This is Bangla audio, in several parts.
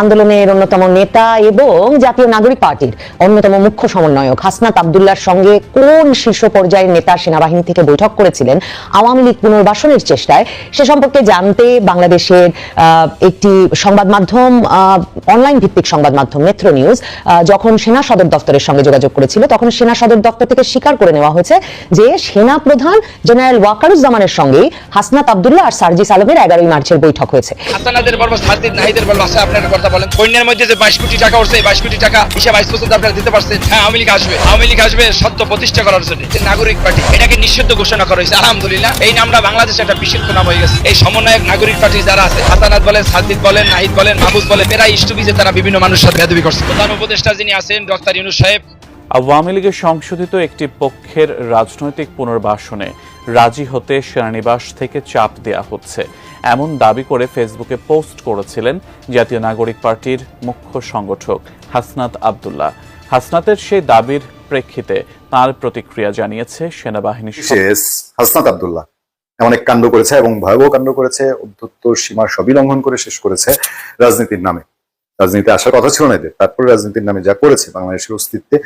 আন্দোলনের অন্যতম নেতা এবং জাতীয় নাগরিক পার্টির অন্যতম মুখ্য সমন্বয়ক হাসনাত আবদুল্লাহর সঙ্গে কোন শীর্ষ পর্যায়ের নেতা সেনাবাহিনী থেকে বৈঠক করেছিলেন, আওয়ামী লীগ পুনর্বাসনের চেষ্টায়, সে সম্পর্কে জানতে বাংলাদেশের একটি সংবাদ মাধ্যম অনলাইন ভিত্তিক সংবাদ মাধ্যম মেট্রো নিউজ যখন সেনা সদর দপ্তরের সঙ্গে যোগাযোগ করেছিল, তখন সেনা সদর দপ্তর থেকে স্বীকার করে নেওয়া হয়েছে যে সেনা প্রধান জেনারেল ওয়াকারুজ্জামানের সঙ্গে হাসনাত আবদুল্লাহ আর সার্জিস আলমের এগারোই মার্চের বৈঠক হয়েছে। কথা বলেন, সৈন্যের মধ্যে যে বাইশ কোটি টাকা উঠছে বাইশ কোটি টাকা হিসাব আইস পর্যন্ত আপনারা দিতে পারছেন। হ্যাঁ আওয়ামী লীগ আসবে। আওয়ামী লীগ আসবে সত্য প্রতিষ্ঠা করার জন্য। যে নাগরিক পার্টি। এটাকে নিষিদ্ধ ঘোষণা করা হয়েছে। আলহামদুলিল্লাহ, এই নামটা বাংলাদেশে একটা বিশুদ্ধ নাম হয়ে গেছে। এই সমন্বয়ক নাগরিক পার্টি যারা আছে, হাসানাত বলেন সাদিদ বলেন, নাহিদ বলেন, মাহবুব বলেন এরা ইষ্টবিজে তারা বিভিন্ন মানুষের সাথে বেদবি করছে। প্রধান উপদেষ্টা যিনি আছেন, ডক্টর ইউনুস সাহেব। আওয়ামী লীগের সংশোধিত একটি পক্ষের রাজনৈতিক পুনর্বাসনে রাজি হতে সেনানিবাস থেকে চাপ দেয়া হচ্ছে। এমন দাবি করে ফেসবুকে পোস্ট করেছিলেন জাতীয় নাগরিক পার্টির মুখ্য সংগঠক হাসনাত আবদুল্লাহ। হাসনাতের সেই দাবির প্রেক্ষিতে তার প্রতিক্রিয়া জানিয়েছে সেনাবাহিনী হাসনাত আবদুল্লাহ। এক কাণ্ড করেছে এবং ভয়াবহ কাণ্ড করেছে। অধ্যত্ত সীমার সবই লঙ্ঘন করে শেষ করেছে রাজনীতির নামে। রাজনীতি আসার কথা ছিল না এদের। তারপরে রাজনীতির নামে যা করেছে, বাংলাদেশের অস্তিত্বে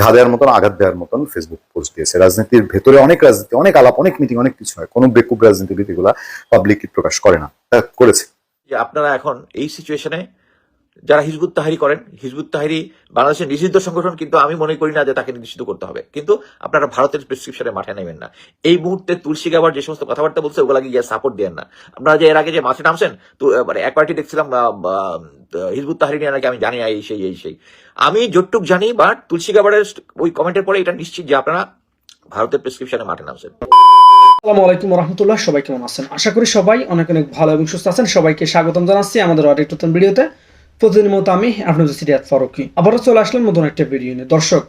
ঘা দেওয়ার মতন, আঘাত দেওয়ার মতন ফেসবুক পোস্ট দিয়েছে। রাজনীতির ভেতরে অনেক রাজনীতি, অনেক আলাপ, অনেক মিটিং অনেক কিছু হয়। কোনো বেকুব রাজনীতিবিদ এগুলা পাবলিক প্রকাশ করে না। তা করেছে। আপনারা এখন এই সিচুয়েশনে যারা হিজবুত তাহারি করেন, হিজবুত তাহারি বাংলাদেশের নিষিদ্ধ সংগঠন, কিন্তু আমি মনে করি না যে তাকে নিষিদ্ধ করতে হবে। কিন্তু আপনারা ভারতের প্রেসক্রিপশনে মাঠে নেবেন না। এই মুহূর্তে তুলসী গাবার যে সমস্ত কথাবার্তা বলছে ওগুলা গিয়ে সাপোর্ট দেন না। আপনারা যে এর আগে যে মাঠে নামছেন, তো মানে এক পার্টি দেখছিলাম হিজবুত তাহারি নিয়ে নাকি আমি জানি না, এই সেই এই সেই। আমি যতটুক জানি বাট তুলসী গাবারের ওই কমেন্টের পরে এটা নিশ্চিত যে আপনারা ভারতের প্রেসক্রিপশনে মাঠে নামছেন। আসসালামু আলাইকুম রহমতুল্লাহ সবাই কেমন আছেন? আশা করি সবাই অনেক অনেক ভালো এবং সুস্থ আছেন। সবাইকে স্বাগতম জানাচ্ছি আমাদের নতুন ভিডিওতে। প্রতিদিনের মতো আমি আপনাদের সিরিয়াত ফারুকি। আবারও চলে আসলাম নতুন একটা ভিডিও নিয়ে। দর্শক,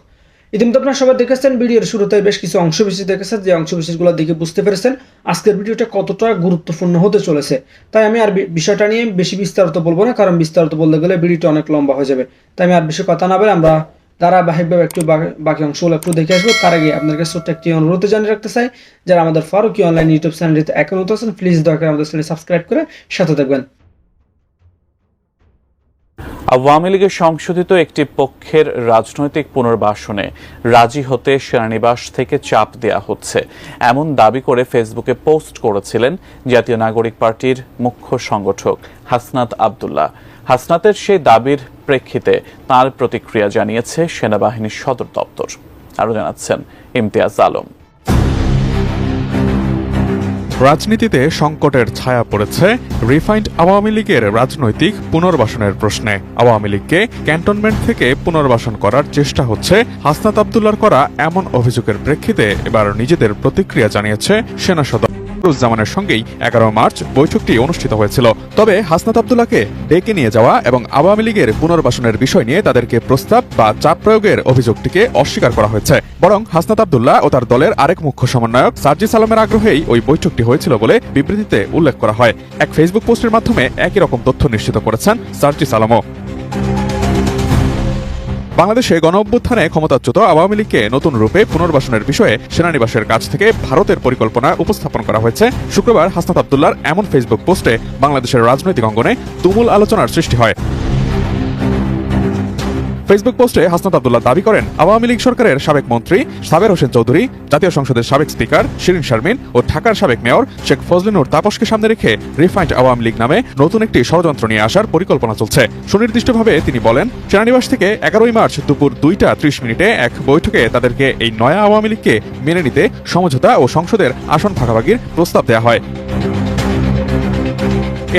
ইতিমধ্যে আপনারা সবাই দেখেছেন, ভিডিওর শুরুতে বেশ কিছু অংশ বিশেষ দেখেছেন। যে অংশ বিশেষগুলো দেখে বুঝতে পেরেছেন, আজকের ভিডিওটা কতটা গুরুত্বপূর্ণ হতে চলেছে। তাই আমি আর বিষয়টা নিয়ে বেশি বিস্তারিত বলব না, কারণ বিস্তারিত বলতে গেলে ভিডিওটা অনেক লম্বা হয়ে যাবে। তাই আমি আর বেশি কথা না বলে আমরা ধারাবাহিকভাবে একটু বাকি- অংশগুলো একটু দেখে আসব। তার আগে আপনার কাছে ছোট্ট একটি অনুরোধ জানিয়ে রাখতে চাই, যারা আমাদের ফারুকি অনলাইন ইউটিউব চ্যানেলটিতে এখন আছেন প্লিজ দয়া করে আমাদের চ্যানেল সাবস্ক্রাইব করে সাথে থাকবেন। আওয়ামী লীগের সংশোধিত একটি পক্ষের রাজনৈতিক পুনর্বাসনে রাজি হতে সেনানিবাস থেকে চাপ দেয়া হচ্ছে। এমন দাবি করে ফেসবুকে পোস্ট করেছিলেন জাতীয় নাগরিক পার্টির মুখ্য সংগঠক হাসনাত আবদুল্লাহ। হাসনাতের সেই দাবির প্রেক্ষিতে তার প্রতিক্রিয়া জানিয়েছে সেনাবাহিনীর সদর দপ্তর। আরও জানাচ্ছেন ইমতিয়াজ আলম। রাজনীতিতে সংকটের ছায়া পড়েছে রিফাইন্ড আওয়ামী লীগের রাজনৈতিক পুনর্বাসনের প্রশ্নে। আওয়ামী লীগকে ক্যান্টনমেন্ট থেকে পুনর্বাসন করার চেষ্টা হচ্ছে। হাসনাত আবদুল্লার করা এমন অভিযোগের প্রেক্ষিতে এবার নিজেদের প্রতিক্রিয়া জানিয়েছে সেনা সদর। জামানের সঙ্গেই এগারো মার্চ বৈঠকটি অনুষ্ঠিত হয়েছিল। তবে হাসনাত আবদুল্লাহকে ডেকে নিয়ে যাওয়া এবং আওয়ামী লীগের পুনর্বাসনের বিষয় নিয়ে তাদেরকে প্রস্তাব বা চাপ প্রয়োগের অভিযোগটিকে অস্বীকার করা হয়েছে। বরং হাসনাত আবদুল্লাহ ও তার দলের আরেক মুখ্য সমন্বয়ক সার্জি আলমের আগ্রহেই ওই বৈঠকটি হয়েছিল বলে বিবৃতিতে উল্লেখ করা হয়। এক ফেসবুক পোস্টের মাধ্যমে একই রকম তথ্য নিশ্চিত করেছেন সার্জিস আলমও। বাংলাদেশে গণ অভ্যুত্থানে ক্ষমতাচ্যুত আওয়ামী লীগকে নতুন রূপে পুনর্বাসনের বিষয়ে সেনানিবাসের কাছ থেকে ভারতের পরিকল্পনা উপস্থাপন করা হয়েছে। শুক্রবার হাসনাত আবদুল্লার এমন ফেসবুক পোস্টে বাংলাদেশের রাজনৈতিক অঙ্গনে তুমুল আলোচনার সৃষ্টি হয়। ফেসবুক পোস্টে হাসনাত আবদুল্লাহ দাবি করেন, আওয়ামী লীগ সরকারের সাবেক মন্ত্রী সাবের হোসেন চৌধুরী, জাতীয় সংসদের সাবেক স্পিকার শিরিন শারমিন ও ঢাকার সাবেক মেয়র শেখ ফজলিনুর তাপসকে সামনে রেখে রিফাইন্ড আওয়ামী লীগ নামে নতুন একটি ষড়যন্ত্র নিয়ে আসার পরিকল্পনা চলছে। সুনির্দিষ্টভাবে তিনি বলেন, সেনানিবাস থেকে এগারোই মার্চ দুপুর দুইটা ত্রিশ মিনিটে এক বৈঠকে তাদেরকে এই নয়া আওয়ামী লীগকে মেনে নিতে সমঝোতা ও সংসদের আসন ভাগাভাগির প্রস্তাব দেওয়া হয়।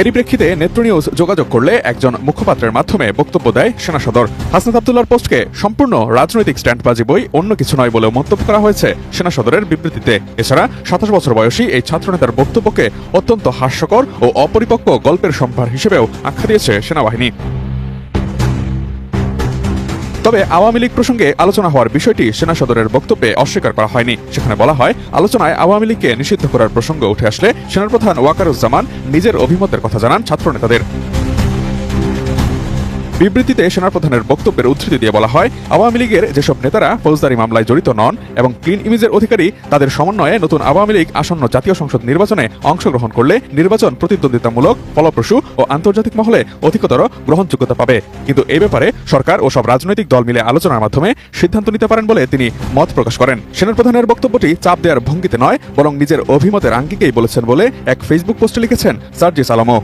এরই প্রেক্ষিতে নেত্র নিউজ যোগাযোগ করলে একজন মুখপাত্রের মাধ্যমে বক্তব্য দেয় সেনা সদর। হাসনাত আবদুল্লার পোস্টকে সম্পূর্ণ রাজনৈতিক স্ট্যান্ডবাজি বই অন্য কিছু নয় বলেও মন্তব্য করা হয়েছে সেনা সদরের বিবৃতিতে। এছাড়া সাতাশ বছর বয়সী এই ছাত্রনেতার বক্তব্যকে অত্যন্ত হাস্যকর ও অপরিপক্ক গল্পের সম্ভার হিসেবেও আখ্যা দিয়েছে সেনাবাহিনী। তবে আওয়ামী লীগ প্রসঙ্গে আলোচনা হওয়ার বিষয়টি সেনা সদরের বক্তব্যে অস্বীকার করা হয়নি। সেখানে বলা হয়, আলোচনায় আওয়ামী লীগকে নিষিদ্ধ করার প্রসঙ্গ উঠে আসলে সেনাপ্রধান ওয়াকারুজ্জামান নিজের অভিমতের কথা জানান ছাত্রনেতাদের। বিবৃতিতে সেনাপ্রধানের বক্তব্যের উদ্ধৃতি দিয়ে বলা হয়, আওয়ামী লীগের যেসব নেতারা ফৌজদারি মামলায় জড়িত নন এবং ক্লিন ইমেজের অধিকারী, তাদের সমন্বয়ে নতুন আওয়ামী লীগ আসন্ন জাতীয় সংসদ নির্বাচনে অংশগ্রহণ করলে নির্বাচন প্রতিদ্বন্দ্বিতামূলক, ফলপ্রসূ ও আন্তর্জাতিক মহলে অধিকতর গ্রহণযোগ্যতা পাবে। কিন্তু এই ব্যাপারে সরকার ও সব রাজনৈতিক দল মিলে আলোচনার মাধ্যমে সিদ্ধান্ত নিতে পারেন বলে তিনি মত প্রকাশ করেন। সেনাপ্রধানের বক্তব্যটি চাপ দেওয়ার ভঙ্গিতে নয়, বরং নিজের অভিমতের আঙ্গিকেই বলেছেন বলে এক ফেসবুক পোস্টে লিখেছেন সার্জিস আলমও।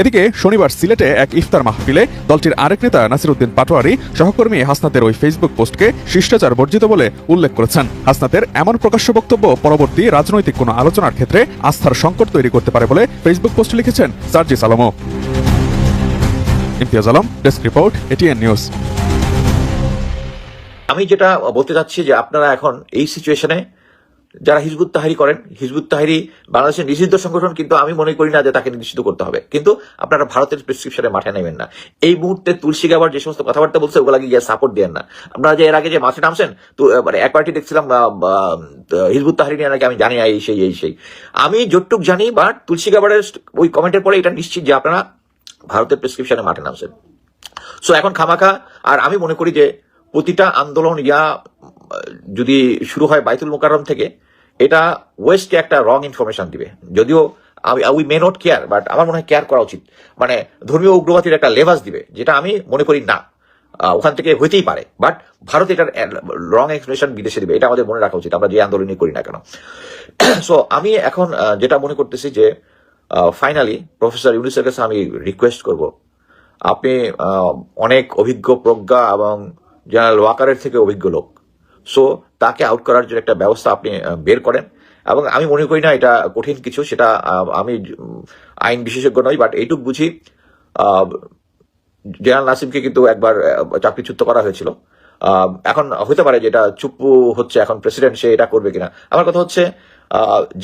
এদিকে শনিবার সিলেটে এক ইফতার মাহফিলে দলটির আরেক নেতা নাসিরুদ্দিন পাটোয়ারি সহকর্মী হাসনাতের ওই ফেসবুক পোস্টকে শিষ্টাচার বর্জিত বলে উল্লেখ করেছেন। হাসনাতের এমন প্রকাশ্য বক্তব্য পরবর্তী রাজনৈতিক কোনো আলোচনার ক্ষেত্রে আস্থার সংকট তৈরি করতে পারে বলে ফেসবুক পোস্টে লিখেছেন Sarjis আলমও Imtiaz Alam, desk report, ATN news. আমি যেটা বলতে চাচ্ছি যে আপনারা এখন এই সিচুয়েশনে যারা হিজবুত তাহারি করেন, হিজবুত তাহারি বাংলাদেশের নিষিদ্ধ সংগঠন, কিন্তু আমি মনে করি না যে তাকে নিষিদ্ধ করতে হবে। কিন্তু আপনারা ভারতের প্রেসক্রিপশনে মাঠে নেবেন না। এই মুহূর্তে তুলসী গাবার যে সমস্ত কথাবার্তা বলছে ওগুলাকে গিয়ে সাপোর্ট দেন না। আপনারা যে এর আগে যে মাঠে নামছেন, তো মানে এক পার্টি দেখছিলাম হিজবুত তাহারি নিয়ে নাকি আমি জানি এই সেই এই সেই। আমি যতটুক জানি, বাট তুলসী গাবারের ওই কমেন্টের পরে এটা নিশ্চিত যে আপনারা ভারতের প্রেসক্রিপশনে মাঠে নামছেন। সো এখন খামাখা, আর আমি মনে করি যে প্রতিটা আন্দোলন ইয়া যদি শুরু হয় বাইতুল মোকাররম থেকে, এটা ওয়েস্টকে একটা রং ইনফরমেশন দিবে। যদিও we may not care but আমার মনে হয় কেয়ার করা উচিত। মানে ধর্মীয় উগ্রবাদীর একটা লেভাস দিবে, যেটা আমি মনে করি না। ওখান থেকে হইতেই পারে বাট ভারত এটার রং এক্সপ্রেশন বিদেশে দিবে, এটা আমাদের মনে রাখা উচিত, আমরা যে আন্দোলনই করি না কেন। সো আমি এখন যেটা মনে করতেছি যে ফাইনালি প্রফেসর ইউনিসের কাছে আমি রিকোয়েস্ট করব। আপনি অনেক অভিজ্ঞ প্রজ্ঞা এবং জেনারেল ওয়াকারের থেকে অভিজ্ঞ লোক। সো তাকে আউট করার জন্য একটা ব্যবস্থা আপনি বের করেন। এবং আমি মনে করি না এটা কঠিন কিছু, সেটা আমি আইন বিশেষজ্ঞ নই বাট এইটুক বুঝি জেনারেল নাসিমকে কিন্তু একবার চাকরিচ্যুত করা হয়েছিল। এখন হতে পারে যেটা চুপ্পু হচ্ছে এখন প্রেসিডেন্ট সে এটা করবে কিনা। আমার কথা হচ্ছে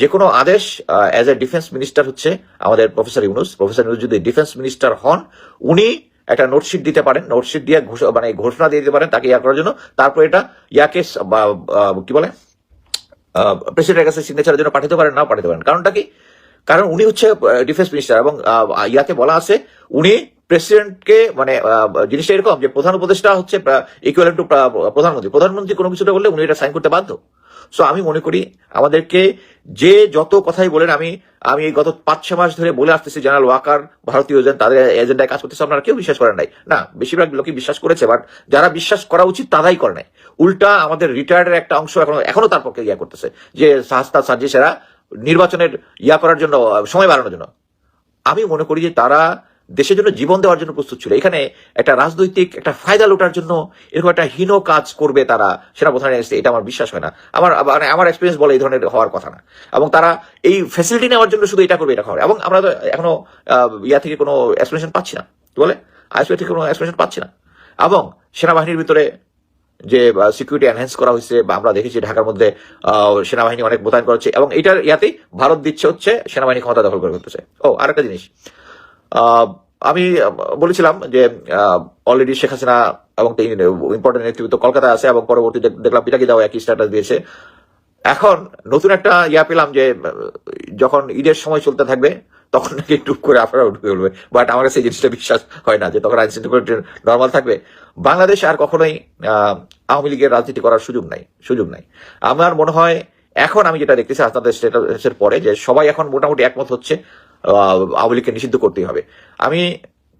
যে কোনো আদেশ অ্যাজ এ ডিফেন্স মিনিস্টার হচ্ছে আমাদের প্রফেসর ইউনুস। প্রফেসর ইউনুস যদি ডিফেন্স মিনিস্টার হন, উনি একটা নোটশিট দিতে পারেন নোটশিট দিয়ে মানে ঘোষণা দিয়ে দিতে পারেন তাকে ইয়া করার জন্য। তারপর এটা ইয়াকে কি বলে? প্রেসিডেন্টের কাছে সিগনেচারের জন্য পাঠাতে পারেন, নাও পাঠাতে পারেন। কারণটা কি? কারণ উনি হচ্ছে ডিফেন্স মিনিস্টার এবং ইয়াকে বলা আছে, উনি প্রেসিডেন্টকে মানে জিনিসটা এরকম যে প্রধান উপদেষ্টা হচ্ছে ইকুয়াল টু প্রধানমন্ত্রী। প্রধানমন্ত্রী কোনো কিছুটা বললে উনি এটা সাইন করতে বাধ্য। সো আমি মনে করি আমাদেরকে যে যত কথাই বলেন, আমি আমি গত পাঁচ ছ মাস ধরে বলে আসতেছি জেনারেল ওয়াকার ভারতীয় এজেন্ট তাদের এজেন্ডায় কাজ করতেছে, আপনারা কেউ বিশ্বাস করেন নাই। না, বেশিরভাগ লোকই বিশ্বাস করেছে বাট যারা বিশ্বাস করা উচিত তারাই করে নাই। উল্টা আমাদের রিটায়ার্ডের একটা অংশ এখনও এখনও তার পক্ষে ইয়া করতেছে, যে সাহস্তা সার্জিসেরা নির্বাচনের ইয়া করার জন্য, সময় বাড়ানোর জন্য। আমি মনে করি যে তারা দেশের জন্য জীবন দেওয়ার জন্য প্রস্তুত ছিল। এখানে একটা রাজনৈতিক, একটা ফায়দা লোটার জন্য এরকম একটা হীন কাজ করবে তারা। সেনা প্রধান এটা আমার বিশ্বাস হয় না। আমার মানে আমার এক্সপিরিয়েন্স বলে এই ধরনের হওয়ার কথা না। এবং তারা এই ফ্যাসিলিটি নেওয়ার জন্য শুধু এটা করবে, এটা করে এবং আমরা তো এখনও ইয়া থেকে কোনো এক্সপ্লেনেশন পাচ্ছি না। বলে? আইসিও থেকে কোনো এক্সপ্লেনেশন পাচ্ছি না। এবং সেনাবাহিনীর ভিতরে যে সিকিউরিটি এনহ্যান্স করা হয়েছে বা আমরা দেখেছি ঢাকার মধ্যে সেনাবাহিনী অনেক মোতায়েন করা হচ্ছে এবং এটার ইয়াতেই ভারত দিচ্ছে হচ্ছে সেনাবাহিনী ক্ষমতা দখল করে করতেছে ও, আরেকটা জিনিস। আমি বলেছিলাম যে অলরেডি শেখ হাসিনা এবং ইম্পর্টেন্ট নেতৃত্ব কলকাতায় আছে এবং পরবর্তী দেখলাম পিটাকি দাও একই স্ট্যাটাস দিয়েছে। এখন নতুন একটা ইয়া পেলাম যে, যখন ঈদের সময় চলতে থাকবে, তখন নাকি টুক করে আপনারা উঠবে বলবে। বাট আমার কাছে এই জিনিসটা বিশ্বাস হয় না যে, তখন আইন শৃঙ্খলা নর্মাল থাকবে। বাংলাদেশ আর কখনোই আওয়ামী লীগের রাজনীতি করার সুযোগ নাই সুযোগ নাই। আমার মনে হয় এখন আমি যেটা দেখতেছি আপনাদের স্টেটাসের পরে যে সবাই এখন মোটামুটি একমত হচ্ছে আওয়ামী লীগকে নিষিদ্ধ করতেই হবে। আমি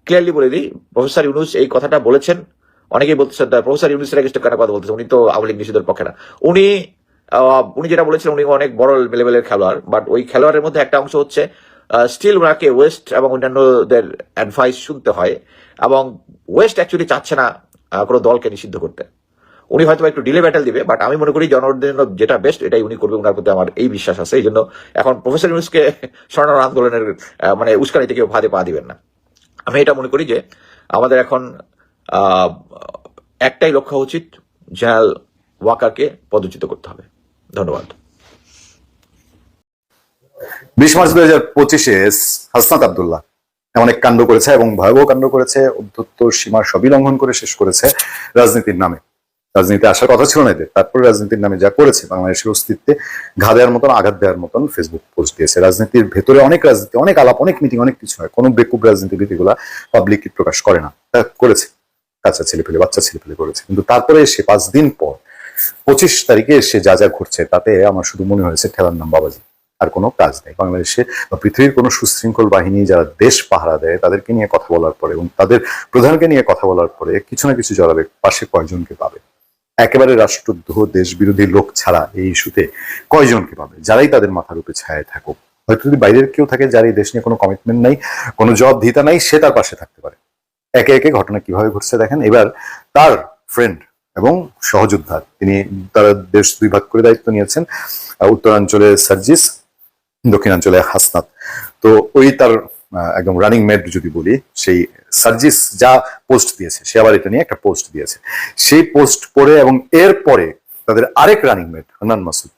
ক্লিয়ারলি বলে দিই, প্রফেসর ইউনুস এই কথাটা বলেছেন। অনেকেই বলতেছেন প্রফেসর ইউনুসের এগেস্টে কেন কথা বলতেছেন উনি তো আওয়ামী লীগ নিষিদ্ধের পক্ষে না। উনি উনি যেটা বলেছিলেন, উনি অনেক বড় লেভেলের খেলোয়াড় বাট ওই খেলোয়াড়ের মধ্যে একটা অংশ হচ্ছে স্টিল ওনাকে ওয়েস্ট এবং অন্যান্যদের অ্যাডভাইস শুনতে হয় এবং ওয়েস্ট অ্যাকচুয়ালি চাচ্ছে না কোনো দলকে নিষিদ্ধ করতে। উনি হয়তো একটু ডিলে ব্যাটেল দিবে বাট আমি মনে করি জনগণের জন্য যেটা বেস্ট এটাই উনি করবে ওনার প্রতি আমার এই বিশ্বাস আছে। এই জন্য এখন প্রফেসর ইউনুসকে স্বর্ণ আন্দোলনের মানে উস্কানিতে কেউ ভাদে পা দিবেন না। আমি এটা মনে করি যে আমাদের এখন একটাই লক্ষ্য উচিত, জেনারেল ওয়াকারকে পদচ্যুত করতে হবে। ধন্যবাদ। বিশ মার্চ দুই হাজার পঁচিশে হাসনাত আবদুল্লাহ এক কাণ্ড করেছে এবং ভয়াবহ কাণ্ড করেছে। অধ্যত্ত সীমার সবই লঙ্ঘন করে, শেষ করেছে রাজনীতির নামে। রাজনীতিতে আসার কথা ছিল না এদের। তারপরে রাজনীতির নামে যা করেছে, বাংলাদেশের অস্তিত্বে ঘা দেওয়ার মতন, আঘাত দেওয়ার মতন ফেসবুক পোস্ট দিয়েছে। রাজনীতির ভেতরে অনেক রাজনীতি, অনেক আলাপ, অনেক মিটিং অনেক কিছু হয়। কোনো বেকুব রাজনীতিবিদ এগুলা পাবলিক প্রকাশ করে না। তা করেছে। কাঁচা ছেলে পেলে বাচ্চা ছেলে পেলে করেছে। কিন্তু তারপরে এসে পাঁচ দিন পর, পঁচিশ তারিখে এসে যা যা ঘটছে, তাতে আমার শুধু মনে হয়েছে ঠেলার নাম বাবাজি। আর কোনো কাজ নেই। বাংলাদেশে বা পৃথিবীর কোনো সুশৃঙ্খল বাহিনী যারা দেশ পাহারা দেয়, তাদেরকে নিয়ে কথা বলার পরে এবং তাদের প্রধানকে নিয়ে কথা বলার পরে কিছু না কিছু জড়াবে, পাশে কয়জনকে পাবে? একেবারে রাষ্ট্রদ্রোহ দেশ বিরোধী লোক ছাড়া এই ইস্যুতে কয়জনকে পাবে? যারাই তাদের মাথার উপরে ছায়া থাকুক। হয়তো যদি বাইরের কেউ থাকে যার এই দেশ নিয়ে কোনো কমিটমেন্ট নাই, কোনো জবাবদিহিতা নাই, সে তার পাশে থাকতে পারে। একে একে ঘটনা কীভাবে ঘটছে দেখেন। এবার তার ফ্রেন্ড এবং সহযোদ্ধা তিনি তারা দেশ দুই ভাগ করে দায়িত্ব নিয়েছেন উত্তরাঞ্চলে সার্জিস দক্ষিণাঞ্চলে হাসনাত। তো ওই তার একদম রানিং মেড যদি বলি, সেই সার্জিস যা পোস্ট দিয়েছে, সে আবার এটা নিয়ে একটা পোস্ট দিয়েছে। সেই পোস্ট পরে এবং এর পরে তাদের আরেক রানিং মেড হান্নান মাসুদ,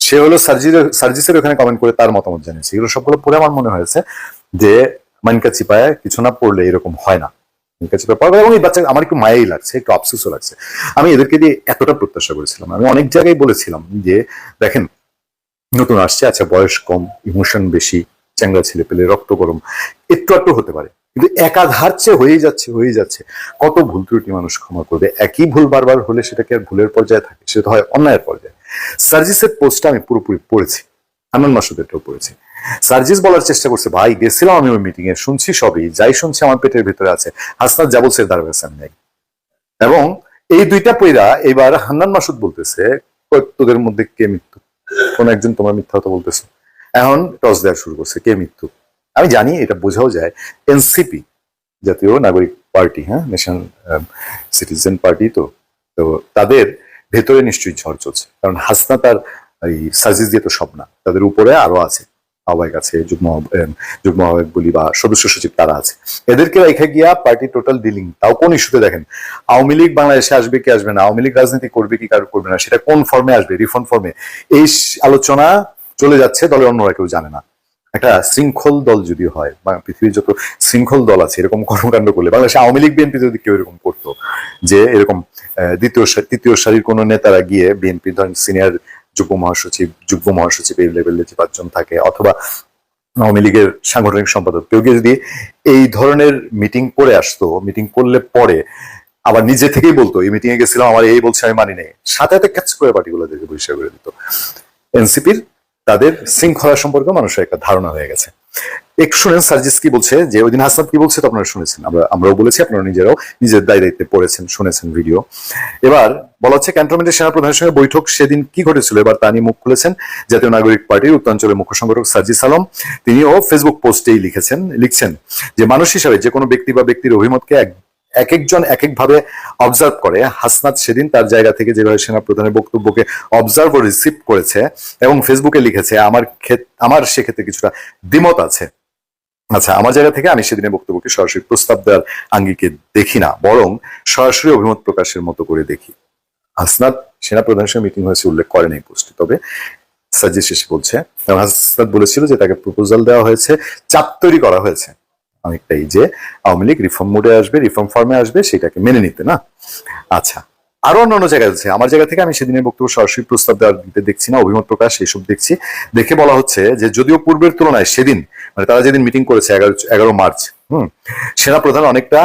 সে হলো সার্জির সার্জিসের ওখানে কমেন্ট করে তার মতামত জানিয়েছে। এগুলো সবগুলো পড়ে আমার মনে হয়েছে যে মানকা চিপায় কিছু না পড়লে এরকম হয় না। মানকা পড়বে এবং এই বাচ্চা, আমার একটু মায়াই লাগছে, একটু আফসোসও লাগছে। আমি এদেরকে দিয়ে এতটা প্রত্যাশা করেছিলাম। আমি অনেক জায়গায় বলেছিলাম যে, দেখেন, নতুন আসছে আচ্ছা বয়স কম ইমোশন বেশি চ্যাংরা ছেলে পেলে, রক্ত গরম। একটু একটু হতে পারে, কিন্তু একাধার চেয়ে হয়ে যাচ্ছে হয়ে যাচ্ছে। কত ভুল ত্রুটি মানুষ ক্ষমা করবে? একই ভুল বারবার হলে সেটাকে আর ভুলের পর্যায়ে থাকে, সেটা হয় অন্যায়ের পর্যায়ে। সার্জিসের পোস্টটা আমি পুরোপুরি পড়েছি, আনন্দ মাসুদেরটাও পড়েছি। সার্জিস বলার চেষ্টা করছে, ভাই, গেছিলাম আমি ওই মিটিং এ শুনছি সবই, যাই শুনছি আমার পেটের ভিতরে আছে। হাসনাত যা বলছে তার আমি নাই এবং এই দুইটা পয়রা এবার হান্নান মাসুদ বলতেছে, তোদের মধ্যে কে মৃত্যু কোন একজন, তোমার মিথ্যা কথা বলতেছে। এখন টস দেওয়া শুরু করছে, কে মৃত্যু? আমি জানি এটা বোঝাও যায় এনসিপি জাতীয় নাগরিক পার্টি হ্যাঁ ন্যাশনাল সিটিজেন পার্টি তো তো তাদের ভেতরে নিশ্চয়ই ঝড় চলছে। কারণ হাসনা তার এই সার্জিস দিয়ে তো সব না, তাদের উপরে আরও আছে, আহ্বায়ক আছে, যুগ্ম যুগ্ম আহ্বায়ক বলি বা সদস্য সচিব তারা আছে। এদেরকে রেখে গিয়া পার্টি টোটাল ডিলিং তাও কোন ইস্যুতে দেখেন, আওয়ামী লীগ বাংলাদেশে আসবে কি আসবে না, আওয়ামী লীগ রাজনীতি করবে কি কারও করবে না, সেটা কোন ফর্মে আসবে রিফর্ম ফর্মে এই আলোচনা চলে যাচ্ছে দলে অন্যরা কেউ জানে না। একটা শৃঙ্খল দল যদি হয়, বা পৃথিবীর যত শৃঙ্খল দল আছে, এরকম কর্মকাণ্ড করলে, বাংলাদেশে আওয়ামী লীগ বিএনপি যদি কেউ এরকম করতো, যে এরকম দ্বিতীয় তৃতীয় সারির কোন নেতারা গিয়ে বিএনপি, ধরেন সিনিয়র যুগ্ম মহাসচিব যুগ্ম মহাসচিব এই লেভেলে যে পাঁচজন থাকে, অথবা আওয়ামী লীগের সাংগঠনিক সম্পাদক, কেউ গিয়ে যদি এই ধরনের মিটিং করে আসতো মিটিং করলে পরে আবার নিজে থেকেই বলতো, এই মিটিং এ গেছিলাম, আমার এই বলছে, আমি মানি নেই। সাথে সাথে ক্যাচ করে পার্টিগুলোদেরকে বহিষ্কার করে দিত। এনসিপির তাদের শৃঙ্খলা সম্পর্কে মানুষের একটা ধারণা হয়ে গেছে। এক শুনেন, সার্জিস কি বলছে? যে ওই দিন হাসনাত কি বলছে, তো আপনারা শুনেছেন। আমরা, আমরাও বলেছি, আপনারা নিজেরাও নিজের দায় দায়িত্বে পড়েছেন, শুনেছেন ভিডিও। এবার বলা হচ্ছে, ক্যান্টনমেন্টের সেনা প্রধানের সঙ্গে বৈঠক সেদিন কি ঘটেছিল? এবার তা নিয়ে মুখ খুলেছেন জাতীয় নাগরিক পার্টির উত্তরাঞ্চলের মুখ্য সংগঠক সার্জিস আলম। তিনিও ফেসবুক পোস্টেই লিখেছেন, লিখছেন যে, মানুষ হিসাবে যে কোনো ব্যক্তি বা ব্যক্তির অভিমতকে এক এক একজন এক এক ভাবে অবজার্ভ করে। হাসনাত সেদিন তার জায়গা থেকে যেভাবে সেনা প্রধানের বক্তব্যকে অবজার্ভ ও রিসিভ করেছে এবং ফেসবুকে লিখেছে, আমার আমার সেক্ষেত্রে কিছুটা দ্বিমত আছে। আচ্ছা আমার জায়গা থেকে আমি সেদিনের বক্তব্যকে সরাসরি প্রস্তাব দেওয়ার আঙ্গিকে দেখি না, বরং সরাসরি অভিমত প্রকাশের মতো করে দেখি। হাসনাত সেনা প্রধানের সঙ্গে মিটিং হয়েছে, উল্লেখ করেন এই পোস্টে তবে সার্জিস শেষে বলছে, হাসনাত বলেছিল যে তাকে প্রপোজাল দেওয়া হয়েছে, চাপ তৈরি করা হয়েছে। অনেকটাই যে আওয়ামী লীগ রিফর্ম মোডে আসবে রিফর্ম ফর্মে আসবে, সেটাকে মেনে নিতে, না? আচ্ছা আরও অন্যান্য জায়গায় আছে। আমার জায়গা থেকে আমি সেদিনের বক্তব্য সরাসরি প্রস্তাব দেওয়ার দিতে দেখছি না, অভিমত প্রকাশ, এইসব দেখছি। দেখে বলা হচ্ছে যে যদিও পূর্বের তুলনায় সেদিন মানে তারা যেদিন মিটিং করেছে, এগারো এগারো মার্চ, হুম সেনা প্রধান অনেকটা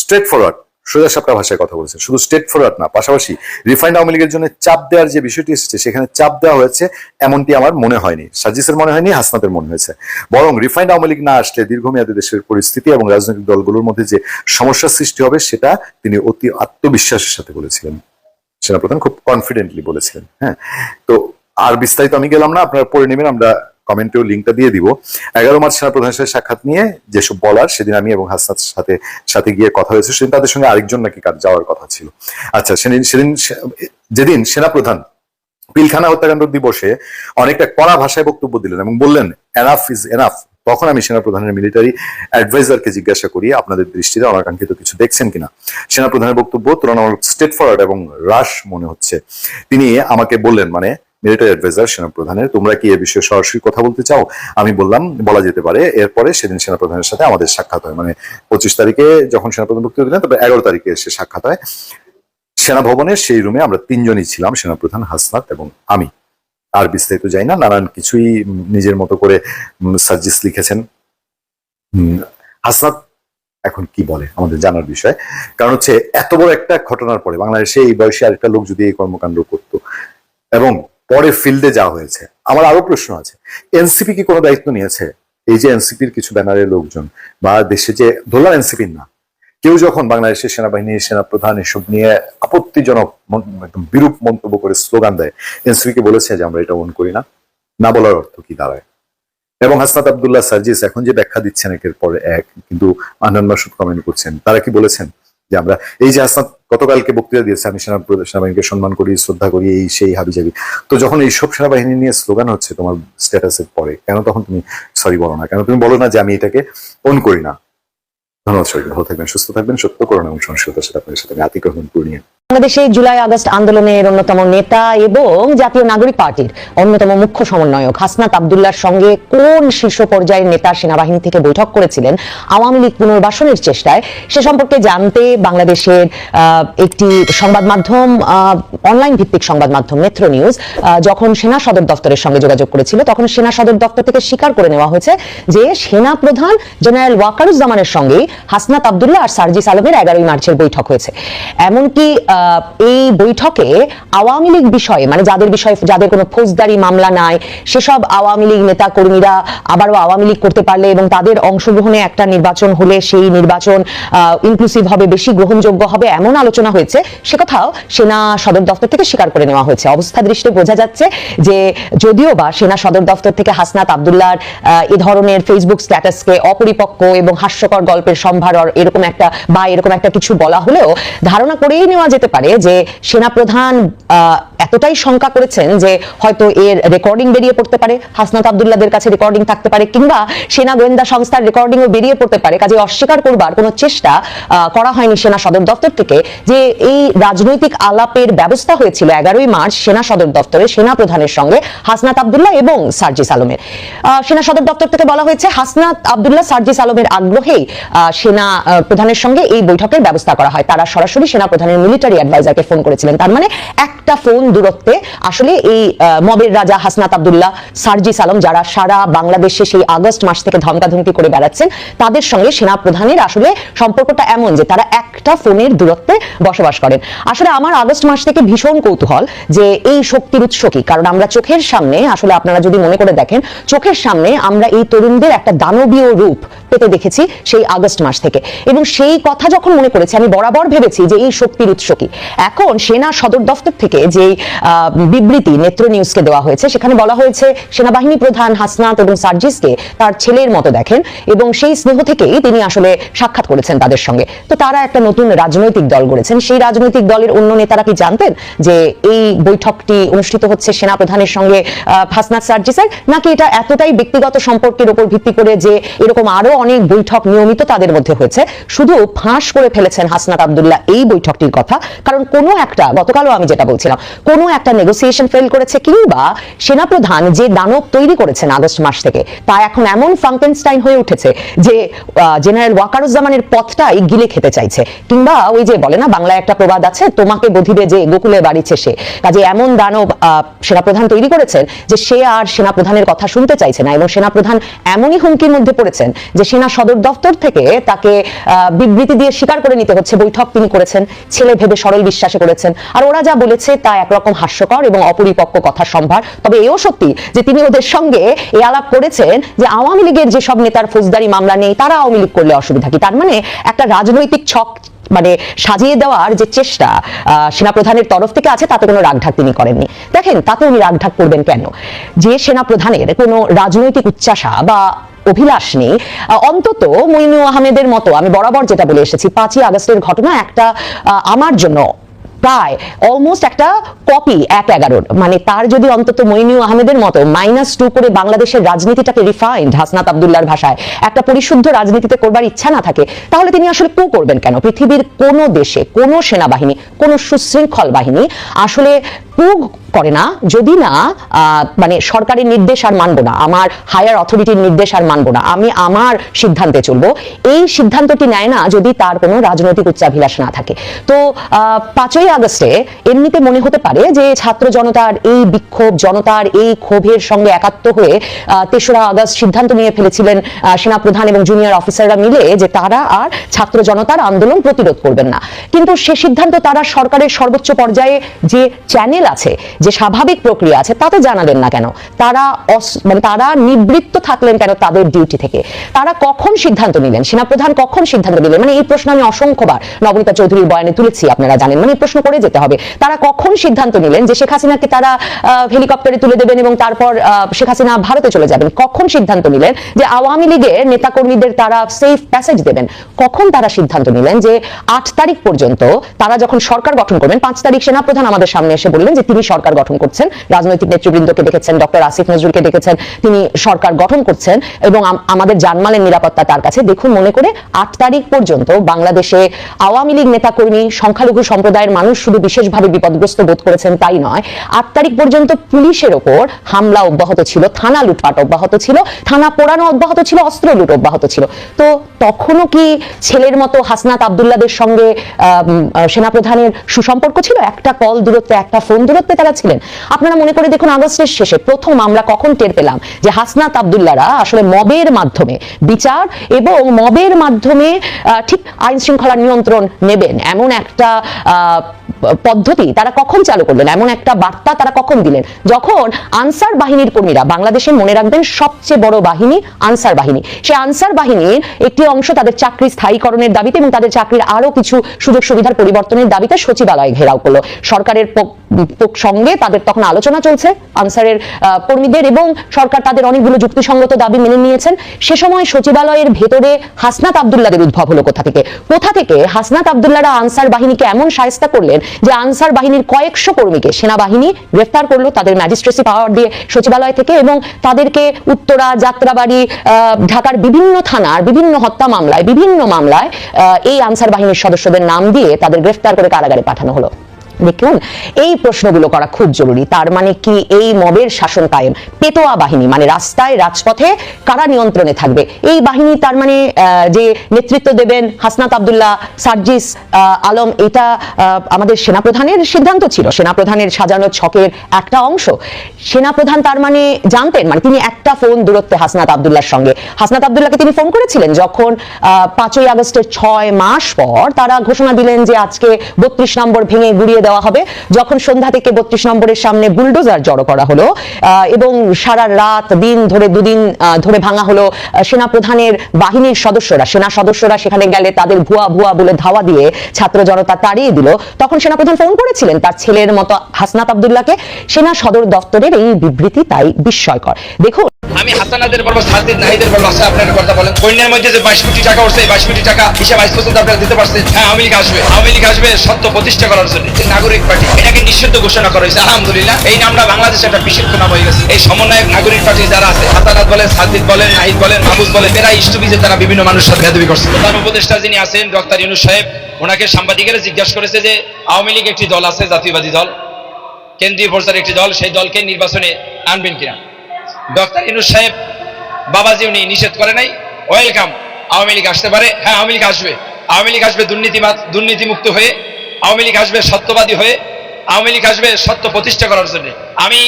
স্ট্রেট ফরওয়ার্ড সোজা সাপটা ভাষায় কথা বলেছে শুধু স্ট্রেট ফরওয়ার্ড না, পাশাপাশি রিফাইন্ড আওয়ামী লীগের জন্য চাপ দেওয়ার যে বিষয়টি এসেছে, সেখানে চাপ দেওয়া হয়েছে, এমনটি আমার মনে হয়নি। সার্জিসের মনে হয়নি, হাসনাতের মনে হয়েছে। বরং রিফাইন্ড আওয়ামী লীগ না আসলে দীর্ঘমেয়াদী দেশের পরিস্থিতি এবং রাজনৈতিক দলগুলোর মধ্যে যে সমস্যার সৃষ্টি হবে, সেটা তিনি অতি আত্মবিশ্বাসের সাথে বলেছিলেন। সেনাপ্রধান খুব কনফিডেন্টলি বলেছিলেন হ্যাঁ। তো আর বিস্তারিত আমি গেলাম না, আপনারা পড়ে নেবেন, আমরা কমেন্টেও লিঙ্কটা দিয়ে দিব। এগারো মার্চ সেনাপ্রধানের সাথে সাক্ষাৎ নিয়ে যেসব বলার সেদিন আমি এবং হাসনাত সাথে সাথে গিয়ে কথা হয়েছে, সেদিন তাদের সঙ্গে আরেকজন নাকি কার যাওয়ার কথা ছিল। আচ্ছা সেদিন সেদিন যেদিন সেনাপ্রধান পিলখানা হত্যাকাণ্ড দিবসে অনেকটা কড়া ভাষায় বক্তব্য দিলেন এবং বললেন এনাফ ইজ এনাফ তখন আমি সেনাপ্রধানের মিলিটারি অ্যাডভাইজারকে জিজ্ঞাসা করি, আপনাদের দৃষ্টিতে অনাকাঙ্ক্ষিত কিছু দেখছেন কিনা? সেনাপ্রধানের বক্তব্য তুলনামূলক স্টেট ফরওয়ার্ড এবং রাশ মনে হচ্ছে। তিনি আমাকে বললেন মানে মিলিটারি অ্যাডভাইজার সেনাপ্রধানের, তোমরা কি এ বিষয়ে সরাসরি কথা বলতে চাও? আমি বললাম, বলা যেতে পারে, এরপরে সেদিন সেনাপ্রধানের সাথে আমাদের সাক্ষাৎ হয়। মানে পঁচিশ তারিখে যখন সেনাপ্রধান বক্তব্য দিলেন তবে এগারো তারিখে এসে সাক্ষাৎ হয়। সেনা ভবনের সেই রুমে আমরা তিনজনই ছিলাম, সেনাপ্রধান, হাসনাত এবং আমি। আর বিস্তারিত যাই না, নানান কিছুই নিজের মতো করে সার্জিস লিখেছেন। হাসনাত এখন কি বলে, আমাদের জানার বিষয়। কারণ হচ্ছে, এত বড় একটা ঘটনার পরে বাংলাদেশে এই বয়সে আরেকটা লোক যদি এই কর্মকাণ্ড করতো, এবং পরে ফিল্ডে যাওয়া হয়েছে। আমার আরও প্রশ্ন আছে এনসিপি কি কোনো দায়িত্ব নিয়েছে? এই যে এনসিপির কিছু ব্যানারের লোকজন বা দেশে যে ধরলাম এনসিপির না, কেউ যখন বাংলাদেশের সেনাবাহিনী, সেনাপ্রধান এসব নিয়ে আপত্তিজনক বিরূপ মন্তব্য করে স্লোগান দেয় এনসিপি কে বলেছে যে আমরা এটা মন করি না। না বলার অর্থ কি দাঁড়ায়? এবং হাসনাত আবদুল্লাহ সার্জিস এখন যে ব্যাখ্যা দিচ্ছেন একের পর এক, কিন্তু আনন্দ মাসুদ কমেন্ট করছেন, তারা কি বলেছেন? যে আমরা, এই যে আসনাদ গতকালকে বক্তৃতা দিয়েছে, আমি সেনাবাহিনীকে সম্মান করি, শ্রদ্ধা করি, এই সেই হাবি জাবি তো যখন এইসব সেনাবাহিনী নিয়ে স্লোগান হচ্ছে তোমার স্ট্যাটাসের পরে, কেন তখন তুমি সরি বলো না? কেন তুমি বলো না যে আমি এটাকে অন করি না? ধন্যবাদ সরি ভালো থাকবেন, সুস্থ থাকবেন, সত্য করোনা এবং সংস্কৃত সাথে আপনাদের সাথে আমি আতিক রহমান পূর্ণিয়া। বাংলাদেশে জুলাই আগস্ট আন্দোলনের অন্যতম নেতা এবং জাতীয় নাগরিক পার্টির অন্যতম মুখ্য সমন্বয়ক হাসনাত আবদুল্লাহর সঙ্গে কোন শীর্ষ পর্যায়ের নেতা সেনাবাহিনী থেকে বৈঠক করেছিলেন আওয়ামী লীগ পুনর্বাসনের চেষ্টায় সে সম্পর্কে জানতে বাংলাদেশের একটি সংবাদ মাধ্যম অনলাইন ভিত্তিক সংবাদ মাধ্যম মেট্রো নিউজ যখন সেনা সদর দপ্তরের সঙ্গে যোগাযোগ করেছিল তখন সেনা সদর দপ্তর থেকে স্বীকার করে নেওয়া হয়েছে যে সেনা প্রধান জেনারেল ওয়াকারুজ্জামানের সঙ্গে হাসনাত আবদুল্লাহ আর সার্জিস আলমের এগারোই মার্চের বৈঠক হয়েছে। এমনকি আহ, এই বৈঠকে আওয়ামী লীগ বিষয়ে মানে যাদের বিষয়ে যাদের কোনো ফৌজদারি মামলা নাই সেসব আওয়ামী লীগ নেতা কর্মীরা আবারও আওয়ামী লীগ করতে পারলে এবং তাদের অংশগ্রহণে একটা নির্বাচন হলে সেই নির্বাচন ইনক্লুসিভ হবে বেশি গ্রহণযোগ্য হবে এমন আলোচনা হয়েছে। সে কথাও সেনা সদর দপ্তর থেকে স্বীকার করে নেওয়া হয়েছে। অবস্থা দৃষ্টি বোঝা যাচ্ছে যে যদিও বা সেনা সদর দপ্তর থেকে হাসনাত আবদুল্লাহর আহ, এ ধরনের ফেসবুক স্ট্যাটাসকে অপরিপক্ক এবং হাস্যকর গল্পের সম্ভার এরকম একটা বা এরকম একটা কিছু বলা হলেও ধারণা করেই নেওয়া যেতে পারে যে সেনাপ্রধান এতটাই শঙ্কা করেছেন যে হয়তো এর রেকর্ডিং বেরিয়ে পড়তে পারে। হাসনাত আবদুল্লাদের কাছে রেকর্ডিং থাকতে পারে কিংবা সেনা গোয়েন্দা সংস্থার রেকর্ডিংও বেরিয়ে পড়তে পারে। কাজে অস্বীকার করবার কোনো চেষ্টা করা হয়নি সেনা সদর দপ্তর থেকে যে এই রাজনৈতিক আলাপের ব্যবস্থা হয়েছিল এগারোই মার্চ সেনা সদর দপ্তরে সেনা প্রধানের সঙ্গে হাসনাত আবদুল্লাহ এবং সার্জিস আলমের। সেনা সদর দপ্তর থেকে বলা হয়েছে, হাসনাত আবদুল্লাহ সার্জিস আলমের আগ্রহেই সেনা প্রধানের সঙ্গে এই বৈঠকের ব্যবস্থা করা হয়। তারা সরাসরি সেনা প্রধানের মিলিটারি অ্যাডভাইজারকে ফোন করেছিলেন। তার মানে একটা ফোন দূরত্বে আসলে এই মবের রাজা হাসনাত আবদুল্লাহ, সার্জিস আলম যারা সারা বাংলাদেশে সেই আগস্ট মাস থেকে ধমকাধমকি করে বেড়াচ্ছেন, তাদের সঙ্গে সেনা প্রধানের আসলে সম্পর্কটা এমন যে তারা একটা ফোনের দূরত্বে বসবাস করেন। আসলে আমার আগস্ট মাস থেকে ভীষণ কৌতূহল যে এই শক্তির উৎস কি? কারণ আমরা চোখের সামনে, আসলে আপনারা যদি মনে করে দেখেন, চোখের সামনে আমরা এই তরুণদের একটা দানবীয় রূপ পেতে দেখেছি সেই আগস্ট মাস থেকে। এবং সেই কথা যখন মনে করেছি আমি বরাবর ভেবেছি যে এই শক্তির উৎস কি। এখন সেনা সদর দফতর থেকে যে বিবৃতি নেত্র নিউজকে দেওয়া হয়েছে, সেখানে বলা হয়েছে সেনাবাহিনী প্রধান হাসনাত এবং সার্জিসকে তার ছেলের মতো দেখেন এবং সেই স্নেহ থেকেই তিনি আসলে সাক্ষাৎ করেছেন তাদের সঙ্গে। তো তারা একটা নতুন রাজনৈতিক দল গড়েছেন। সেই রাজনৈতিক দলের অন্য নেতারা কি জানতেন যে এই বৈঠকটি অনুষ্ঠিত হচ্ছে সেনা প্রধানের সঙ্গে হাসনাত সার্জিসের? নাকি এটা এতটাই ব্যক্তিগত সম্পর্কের উপর ভিত্তি করে যে এরকম আরও অনেক বৈঠক নিয়মিত তাদের মধ্যে হয়েছে। শুধু ফাঁস করে ফেলেছেন হাসনাত আবদুল্লাহ এই বৈঠকটির কথা। কারণ কোনো একটা, গতকালও আমি যেটা বলছিলাম, কোনো একটা নেগোসিয়েশন ফেল করেছে কিংবা সেনাপ্রধান যে দানব তৈরি করেছেন আগস্ট মাস থেকে, তা এখন এমন ফাঙ্কেনস্টাইন হয়ে উঠেছে যে জেনারেল ওয়াকারুজ্জামানের পথটাই গিলে খেতে চাইছে। কিংবা ওই যে বলে না, বাংলায় একটা প্রবাদ আছে, তোমাকে বধিবে যে গোকুলে বাড়িছে সে। কাজে এমন দানব সেনাপ্রধান তৈরি করেছেন যে সে আর সেনাপ্রধানের কথা শুনতে চাইছে না এবং সেনাপ্রধান এমনই হুমকির মধ্যে পড়েছেন যে সেনা সদর দপ্তর থেকে তাকে বিবৃতি দিয়ে স্বীকার করে নিতে হচ্ছে। বৈঠক তিনি করেছেন, ছেলে ভেবে সরল বিশ্বাসে করেছেন। আর ওরা যা বলেছে তা একরকম হাস্যকর এবং অপরিপক্ক কথা সম্ভার। তবে এও সত্যি যে তিনি ওদের সঙ্গে এ আলাপ করেছেন যে আওয়ামী লীগের যেসব নেতার ফৌজদারি মামলা নেই, তারা আওয়ামী লীগ করলে অসুবিধা কি? তার মানে একটা রাজনৈতিক ছক মানে সাজিয়ে দেওয়ার যে চেষ্টা সেনাপ্রধানের তরফ থেকে আছে, তাতে কোনো রাগঢাক তিনি করেননি। দেখেন তাতে উনি রাগঢাক করবেন কেন? যে সেনাপ্রধানের কোনো রাজনৈতিক উচ্চাসা বা অভিলাষ নেই। অন্তত মইনু আহমেদের মতো, আমি বরাবর যেটা বলে এসেছি, পাঁচই আগস্টের ঘটনা একটা আমার জন্য প্রায় অলমোস্ট একটা কপি এক এগারোর। মানে তার যদি অন্তত মইনু আহমেদের মতো মাইনাস টু করে বাংলাদেশের রাজনীতিটাকে রিফাইন্ড হাসনাত আবদুল্লার ভাষায়, একটা পরিশুদ্ধ রাজনীতিতে করবার ইচ্ছা না থাকে, তাহলে তিনি আসলে কু করবেন কেন? পৃথিবীর কোনো দেশে, কোনো সেনাবাহিনী, কোনো সুশৃঙ্খল বাহিনী আসলে কু করে না, যদি না মানে সরকারের নির্দেশ আর মানবো না, আমার হায়ার অথরিটির নির্দেশ আর মানবো না, আমি আমার সিদ্ধান্তে চলবো, এই সিদ্ধান্তটি নেয় না যদি তার কোনো রাজনৈতিক উচ্চাভিলাষ না থাকে। তো পাঁচই আগস্টে এমনিতে মনে হতে পারে যে ছাত্র জনতার এই বিক্ষোভ, জনতার এই ক্ষোভের সঙ্গে একাত্ম হয়ে তেসরা আগস্ট সিদ্ধান্ত নিয়ে ফেলেছিলেন সেনাপ্রধান এবং জুনিয়র অফিসাররা মিলে যে তারা আর ছাত্র জনতার আন্দোলন প্রতিরোধ করবেন না। কিন্তু সে সিদ্ধান্ত তারা সরকারের সর্বোচ্চ পর্যায়ে যে চ্যানেল আছে যে স্বাভাবিক প্রক্রিয়া আছে তাতে জানালেন না কেন? তারা মানে তারা নিবৃত্ত থাকলেন কেন তাদের ডিউটি থেকে? তারা কখন সিদ্ধান্ত নিলেন? সেনাপ্রধান কখন সিদ্ধান্ত নিলেন? মানে এই প্রশ্ন আমি অসংখ্যবার নবনীতা চৌধুরীর বয়ানে তুলেছি, আপনারা জানেন। মানে এই প্রশ্ন করে যেতে হবে। তারা কখন সিদ্ধান্ত নিলেন যে শেখ হাসিনাকে তারা হেলিকপ্টারে তুলে দেবেন এবং তারপর শেখ হাসিনা ভারতে চলে যাবেন? কখন সিদ্ধান্ত নিলেন যে আওয়ামী লীগের নেতাকর্মীদের তারা সেফ প্যাসেজ দেবেন? কখন তারা সিদ্ধান্ত নিলেন যে আট তারিখ পর্যন্ত তারা যখন সরকার গঠন করবেন, পাঁচ তারিখ সেনাপ্রধান আমাদের সামনে এসে বললেন যে তিনি সরকার গঠন করছেন, রাজনৈতিক নেতৃবৃন্দকে ডেকেছেন, ডক্টর আসিফ নজরুলকে ডেকেছেন, তিনি সরকার গঠন করছেন এবং আমাদের জানমালের নিরাপত্তা তার কাছে। দেখুন, মনে করে আট তারিখ পর্যন্ত বাংলাদেশে আওয়ামী লীগ নেতাকর্মী, সংখ্যালঘু সম্প্রদায়ের মানুষ শুধু বিশেষভাবে বিপদগ্রস্ত বোধ করেছেন তাই নয়, আট তারিখ পর্যন্ত পুলিশের ওপর হামলা অব্যাহত ছিল, থানা লুটপাট অব্যাহত ছিল, থানা পোড়ানো অব্যাহত ছিল, অস্ত্র লুট অব্যাহত ছিল। তো তখনও কি ছেলের মতো হাসনাত আবদুল্লাদের সঙ্গে সেনাপ্রধানের সুসম্পর্ক ছিল? একটা কল দূরত্বে, একটা ফোন দূরত্বে তারা ছিলেন আপনারা মনে করে দেখুন আগস্টের শেষে প্রথম আমরা কখন টের পেলাম যে হাসনাত আবদুল্লারা আসলে মবের মাধ্যমে বিচার এবং মবের মাধ্যমে ঠিক আইন শৃঙ্খলা নিয়ন্ত্রণ নেবেন। এমন একটা পদ্ধতি তারা কখন চালু করলেন? এমন একটা বার্তা তারা কখন দিলেন? যখন আনসার বাহিনীর কর্মীরা, বাংলাদেশে মনে রাখবেন সবচেয়ে বড় বাহিনী আনসার বাহিনী। সে আনসার বাহিনীর একটি অংশ তাদের চাকরি স্থায়ীকরণের দাবিতে এবং তাদের চাকরির আরও কিছু সুযোগ সুবিধার পরিবর্তনের দাবিতে সচিবালয় ঘেরাও করল। সরকারের প- সঙ্গে তাদের তখন আলোচনা চলছে। আনসারের কর্মীদের এবং সরকার তাদের অনেকগুলো যুক্তিসঙ্গত দাবি মেনে নিয়েছেন। সে সময় সচিবালয়ের ভেতরে হাসনাত আবদুল্লাদের উদ্ভব হলো কোথা থেকে? কোথা থেকে? হাসনাত আবদুল্লারা আনসার বাহিনীকে এমন সায়স্তা করলেন যে আনসার বাহিনীর কয়েকশো কর্মীকে সেনাবাহিনী গ্রেফতার করল, তাদের ম্যাজিস্ট্রেসি পাওয়ার দিয়ে সচিবালয় থেকে এবং তাদেরকে উত্তরা, যাত্রাবাড়ি ঢাকার বিভিন্ন থানার বিভিন্ন হত্যা মামলায়, বিভিন্ন মামলায় এই আনসার বাহিনীর সদস্যদের নাম দিয়ে তাদের গ্রেফতার করে কারাগারে পাঠানো হলো। দেখুন, এই প্রশ্নগুলো করা খুব জরুরি। তার মানে কি এই মবের শাসন কায়েম? পেটোয়া বাহিনী মানে রাস্তায়, রাজপথে কারা নিয়ন্ত্রণে থাকবে? এই বাহিনী তার মানে যে নেতৃত্ব দেবেন হাসনাত আবদুল্লাহ, সার্জিস আলম, এটা আমাদের সেনাপ্রধানের সিদ্ধান্ত ছিল। সেনাপ্রধানের সাজানো ছকের একটা অংশ। সেনাপ্রধান তার মানে জানতেন মানে তিনি একটা ফোন দূরত্বে হাসনাত আবদুল্লাহর সঙ্গে। হাসনাত আবদুল্লাহকে তিনি ফোন করেছিলেন যখন পাঁচই আগস্টের ছয় মাস পর তারা ঘোষণা দিলেন যে আজকে বত্রিশ নম্বর ভেঙে গুড়িয়ে দেওয়া হবে। যখন সন্ধ্যা থেকে বত্রিশ নম্বরের সামনে বুলডোজার জড়ো করা হলো এবং সারা রাত দিন ধরে দুদিন ধরে ভাঙা হলো আহ, সেনাপ্রধানের বাহিনীর সদস্যরা সেনা সদস্যরা সেখানে গেলে তাদের ভুয়া ভুয়া বলে ধাওয়া দিয়ে ছাত্র জনতা তাড়িয়ে দিল। তখন সেনাপ্রধান ফোন করেছিলেন তার ছেলের মতো হাসনাত আবদুল্লাহকে। সেনা সদর দপ্তরের এই বিবৃতি তাই বিস্ময়কর। দেখুন আমি হাসানাদের বলব সাদিদ নাহিদের বলব আচ্ছা আপনারা কথা বলেন। বন্যার মধ্যে যে বাইশ কোটি টাকা উঠছে বাইশ কোটি টাকা হিসাব আইস পর্যন্ত আপনারা দিতে পারছেন? হ্যাঁ আওয়ামী লীগ আসবে। আওয়ামী লীগ আসবে সত্য প্রতিষ্ঠা করার জন্য। যে নাগরিক পার্টি, এটাকে নিষিদ্ধ ঘোষণা করা হয়েছে। আলহামদুলিল্লাহ, এই নামটা বাংলাদেশে একটা বিশুদ্ধ নাম হয়ে গেছে। এই সমন্বয়ক নাগরিক পার্টি যারা আছে হাসানাত বলেন সাদিদ বলেন, নাহিদ বলেন মাহবুজ বলেন এরা ইষ্টবিজে তারা বিভিন্ন মানুষের সাথে বেদবি করছে। প্রধান উপদেষ্টা যিনি আছেন, ডক্টর ইউনুস সাহেব, ওনাকে সাংবাদিকেরা জিজ্ঞাসা করেছে যে আওয়ামী লীগ একটি দল আছে, জাতীয়বাদী দল, কেন্দ্রীয় পর্যায়ের একটি দল, সেই দলকে নির্বাচনে আনবেন কিনা? ডক্টর ইনুস সাহেব বাবাজি উনি নিষেধ করে নাই। ওয়েলকাম। আওয়ামী লীগ আসতে পারে। হ্যাঁ আওয়ামী লীগ আসবে। আওয়ামী লীগ আসবে দুর্নীতি দুর্নীতিমুক্ত হয়ে। আওয়ামী লীগ আসবে সত্যবাদী হয়ে। আওয়ামী লীগ আসবে সত্য প্রতিষ্ঠা করার জন্য। আমি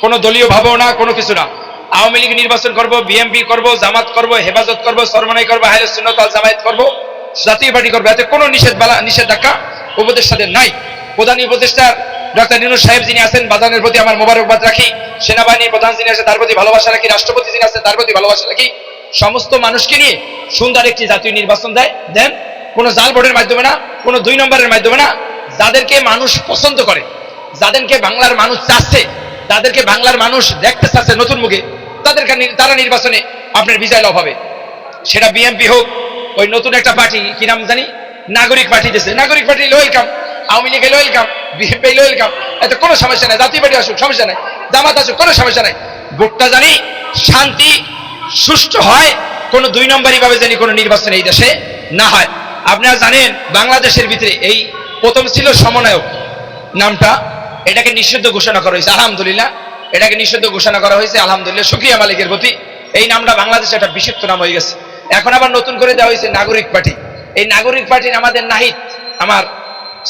কোনো দলীয় ভাবও না, কোনো কিছু না। আওয়ামী লীগ নির্বাচন করব, বিএমপি করব, জামাত করব, হেফাজত করব, সরমনাই করব হাইলে সুন্নতাল জামায়াত করব। জাতীয় পার্টি করব। এতে কোনো নিষেধ বালা, নিষেধাজ্ঞা উপদেষ্টাদের নাই। প্রধান উপদেষ্টার ডক্টর নিনুর সাহেব যিনি আছেন বাজানের প্রতি আমার মোবারকবাদ রাখি। সেনাবাহিনীর প্রধান যিনি আছে, তার প্রতি ভালোবাসা রাখি, রাষ্ট্রপতি যিনি আছেন তার প্রতি ভালোবাসা রাখি। সমস্ত মানুষকে নিয়ে সুন্দর একটি জাতীয় নির্বাচন দেয়, দেন কোনো জাল ভোটের মাধ্যমে না, কোনো দুই নম্বরের মাধ্যমে না, যাদেরকে মানুষ পছন্দ করে, যাদেরকে বাংলার মানুষ চাচ্ছে তাদেরকে বাংলার মানুষ দেখতে চাচ্ছে নতুন মুখে, তাদেরকে তারা নির্বাচনে আপনার বিজয় লাভ হবে। সেটা বিএমপি হোক, ওই নতুন একটা পার্টি, কি নাম জানি? নাগরিক পার্টি দিয়েছে Nagorik party welcome. Awami League welcome BNP welcome এতে কোনো সমস্যা নাই, জাতীয় পার্টি আসুক, সমস্যা নাই, জামাত আসুক, কোনো সমস্যা নাই। ভোটটা জানি, শান্তি, সুষ্ঠু হয়, কোনো দুই নম্বরই ভাবে জানি কোনো নির্বাচন এই দেশে না হয়। আপনারা জানেন, বাংলাদেশের ভিতরে এই প্রথম ছিল সমন্বয়ক। নামটা, এটাকে নিষিদ্ধ ঘোষণা করা হয়েছে, আলহামদুলিল্লাহ। এটাকে নিষিদ্ধ ঘোষণা করা হয়েছে, আলহামদুলিল্লাহ শুক্রিয়া মালিকের প্রতি। এই নামটা বাংলাদেশে একটা বিশুদ্ধ নাম হয়ে গেছে। এখন আবার নতুন করে দেওয়া হয়েছে নাগরিক পার্টি। এই নাগরিক পার্টির আমাদের নাহিদ, আমার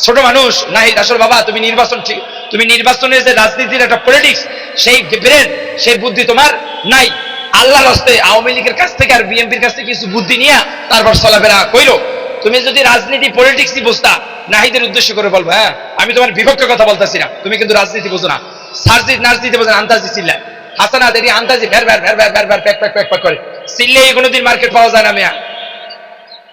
ছোট মানুষ, নাহিদ, আসল বাবা, তুমি নির্বাচন ঠিক তুমি নির্বাচনের যে রাজনীতির একটা পলিটিক্স সেই ব্রেন, সেই বুদ্ধি তোমার নাই। আল্লাহর হস্তে আওয়ামী লীগের কাছ থেকে আর বিএনপির কাছ থেকে কিছু বুদ্ধি নিয়ে তারপর চলাফেরা কইলো তুমি যদি রাজনীতি পলিটিক্সই বুঝতা, নাহিদের উদ্দেশ্য করে বলব হ্যাঁ আমি তোমার বিপক্ষে কথা বলতেছি না। তুমি কিন্তু রাজনীতি বুঝো না। সার্জিত নার্জিতে বোঝো না আন্তাজি চিল্লায়। হাসানা দেরি আন্তাজি, ভ্যার ভ্যার ভ্যার ভ্যার ভ্যার ভ্যার, প্যাক প্যাক প্যাক প্যাক করে। চিল্লে কোনোদিন মার্কেট পাওয়া যায় না মিয়া।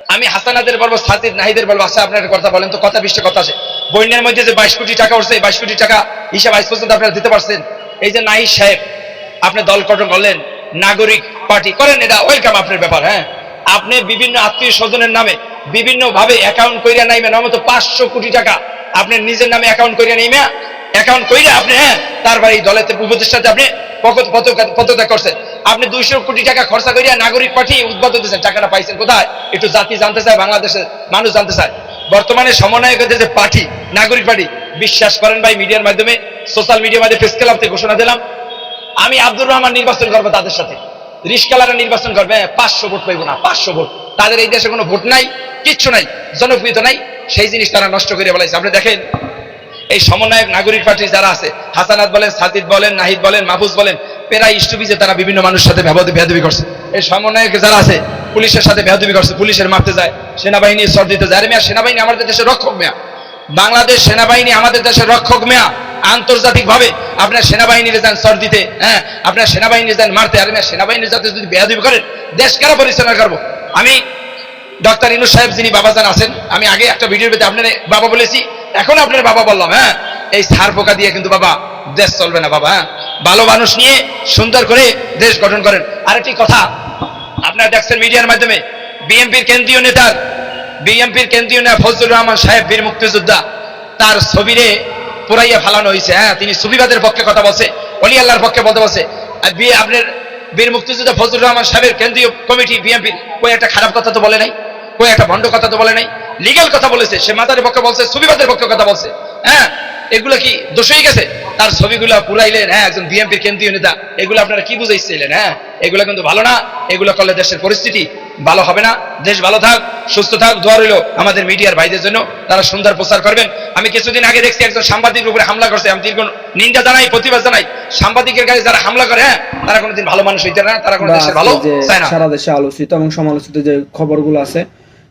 আমি হাসানাদের বলব সাজিদ নাহিদের বলব আচ্ছা আপনার কথা বলেন তো, কথা বিশটা কথা আছে। বন্যার মধ্যে যে বাইশ কোটি টাকা উঠছে বাইশ কোটি টাকা হিসাব আজ পর্যন্ত আপনারা দিতে পারছেন। এই যে নাহিদ সাহেব, আপনি দল গঠন করলেন, নাগরিক পার্টি করেন, এটা ওয়েলকাম আপনার ব্যাপার হ্যাঁ? আপনি বিভিন্ন আত্মীয় স্বজনের নামে বিভিন্ন ভাবে অ্যাকাউন্ট কইরা নাইবেন নমত পাঁচশো কোটি টাকা আপনি নিজের নামে অ্যাকাউন্ট কইরা নাইমে অ্যাকাউন্ট কইরা আপনি হ্যাঁ তারপরে এই দলের উপদেষ্টাতে আপনি পদ- পদ- পদত্যাগ করছেন। আপনি দুইশো কোটি টাকা খরচা করিয়া নাগরিক পার্টি উদ্বোধন দিয়েছেন টাকাটা পাইছেন কোথায়? একটু জাতি জানতে চায় বাংলাদেশের মানুষ জানতে চায়। বর্তমানে সমন্বয়কদের যে পার্টি নাগরিক পার্টি বিশ্বাস করেন ভাই মিডিয়ার মাধ্যমে সোশ্যাল মিডিয়ার মাধ্যমে প্রেস ক্লাব থেকে ঘোষণা দিলাম। আমি আব্দুর রহমান নির্বাচন করব তাদের সাথে। রিস্কালারা নির্বাচন করবে হ্যাঁ, পাঁচশো ভোট পাইবো না পাঁচশো ভোট। তাদের এই দেশে কোনো ভোট নাই কিচ্ছু নাই জনপ্রিয়তা নাই সেই জিনিস তারা নষ্ট করে বলাইছে আপনি দেখেন এই সমন্বয়ক নাগরিক পার্টি যারা আছে, হাসানাত বলেন, সাজিদ বলেন, নাহিদ বলেন, মাহফুজ বলেন পেরা ইস্টুবিজে তারা বিভিন্ন মানুষের সাথে বেহাদবি করছে। এই সমন্বয়ক যারা আছে, পুলিশের সাথে বেহাদবি করছে, পুলিশের মারতে যায়, সেনাবাহিনী সর দিতে যায়। মেয়া, সেনাবাহিনী আমাদের দেশের রক্ষক মেয়া। বাংলাদেশ সেনাবাহিনী আমাদের দেশের রক্ষক মেয়া। আন্তর্জাতিক ভাবে আপনার সেনাবাহিনীর যান সর দিতে হ্যাঁ আপনার সেনাবাহিনীর যান মারতে, আরে সেনাবাহিনীর যাতে যদি বেহাদবি করেন দেশ কেন পরিচালনা করব? আমি ডক্টর ইনু সাহেব যিনি বাবাজান আছেন, আমি আগে একটা ভিডিওর ভিতরে আপনার বাবা বলেছি, এখন আপনার বাবা বললাম হ্যাঁ? এই সার পোকা দিয়ে কিন্তু বাবা দেশ চলবে না বাবা হ্যাঁ? ভালো মানুষ নিয়ে সুন্দর করে দেশ গঠন করেন। আরেকটি কথা, আপনারা দেখছেন মিডিয়ার মাধ্যমে, বিএনপির কেন্দ্রীয় নেতার বিএনপির কেন্দ্রীয় নেতা ফজলুর রহমান সাহেব, বীর মুক্তিযোদ্ধা, তার ছবিরে পুরাইয়া ফালানো হয়েছে হ্যাঁ? তিনি সুবিবাদের পক্ষে কথা বলছে, অলি আল্লাহর পক্ষে বলতে বলছে। আর বিয়ে আপনার বীর মুক্তিযোদ্ধা ফজলুর রহমান সাহেবের কেন্দ্রীয় কমিটি, বিএনপির, কই একটা খারাপ কথা তো বলে নাই? কই একটা ভণ্ড কথা তো বলে নাই। লিগ্যাল কথা বলেছে সে মাতারের পক্ষে বলছে সুবিবাদের পক্ষে কথা বলছে। হ্যাঁ এগুলো কি দোষ হয়ে গেছে? তার ছবিগুলো পুরাইলেন হ্যাঁ একজন বিএনপির কেন্দ্রীয় নেতা। এগুলো আপনারা কি বুঝাইছিলেন হ্যাঁ? এগুলো কিন্তু ভালো না এগুলো করলে দেশের পরিস্থিতি ভালো হবে না। দেশ ভালো থাক সুস্থ থাক দোয়া রইল আমাদের মিডিয়ার ভাইদের জন্য। তারা সুন্দর প্রচার করবেন। আমি কিছুদিন আগে দেখছি একজন সাংবাদিকের উপরে হামলা করছে। আমি দীর্ঘ নিন্দা জানাই প্রতিবাদ জানাই। সাংবাদিকের কাছে যারা হামলা করে হ্যাঁ তারা কোনোদিন ভালো মানুষ হইতে না তারা কোনো দেশের ভালো চায় না। সারা দেশে আলোচিত এবং সমালোচিত যে খবরগুলো আছে